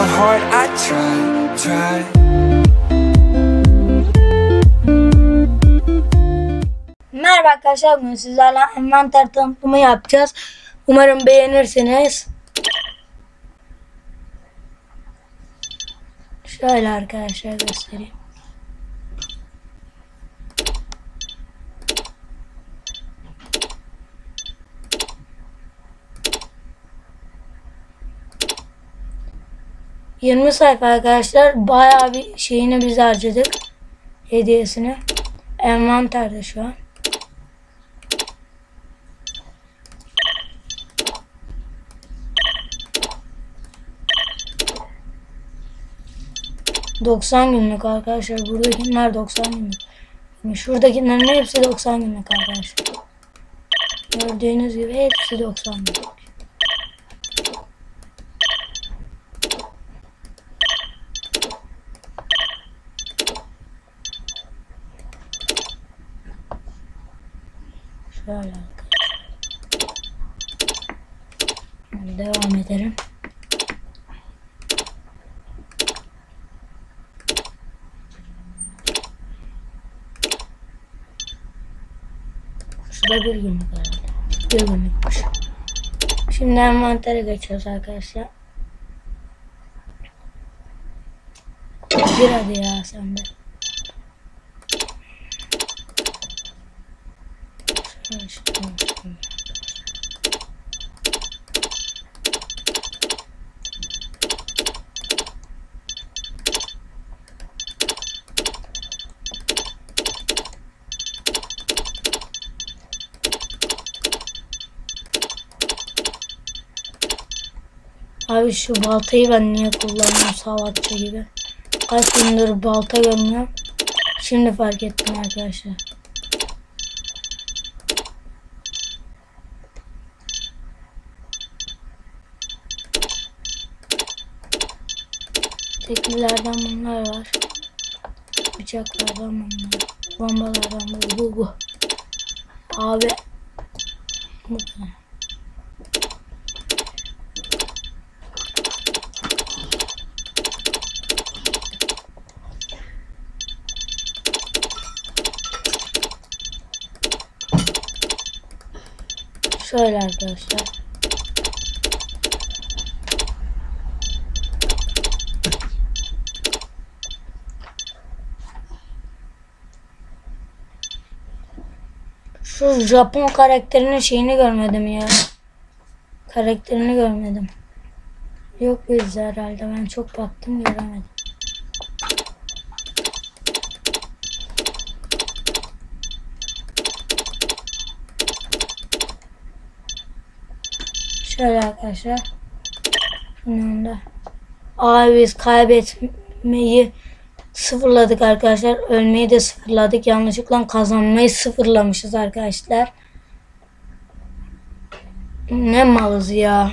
my heart, I try, try. Merhaba arkadaşlar bugün sizlerle envanter tanıtımı yapacağız. Umarım beğenirsiniz. Şöyle arkadaşlar göstereyim. Yirmi sayfa arkadaşlar bayağı bir şeyini biz harcadık. Hediyesini. Envanterde şu an. ...90 günlük arkadaşlar. Buradakiler 90 günlük. Yani şuradakilerin hepsi 90 günlük arkadaşlar. Gördüğünüz gibi hepsi 90 günlük. Şöyle. Devam edelim. Şurada bir günlük herhalde. Bir günlükmüş. Şimdi envantere geçiyoruz arkadaşlar. Bir hadi ya sen de. Şöyle şöyle şöyle. Abi şu baltayı ben niye kullanıyorum savatçı gibi. Kaç gündür balta görmüyorum. Şimdi fark ettim arkadaşlar. Teklilerden bunlar var. Bıçaklardan bunlar. Bombalardan bu bu bu. Abi. Bu? Şöyle arkadaşlar. Şu Japon karakterinin şeyini görmedim ya. Karakterini görmedim. Yok bizde herhalde. Ben çok baktım göremedim. Şöyle arkadaşlar. Şunun önünde. Abi biz kaybetmeyi sıfırladık arkadaşlar. Ölmeyi de sıfırladık. Yanlışlıkla kazanmayı sıfırlamışız arkadaşlar. Ne malız ya.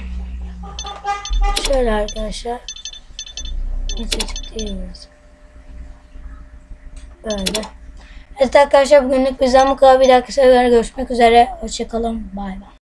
Şöyle arkadaşlar. Hiç açık değil burası. Böyle. Evet arkadaşlar bugünlük bizden bu kadar. Bir dahaki sefere görüşmek üzere. Hoşçakalın. Bay bay.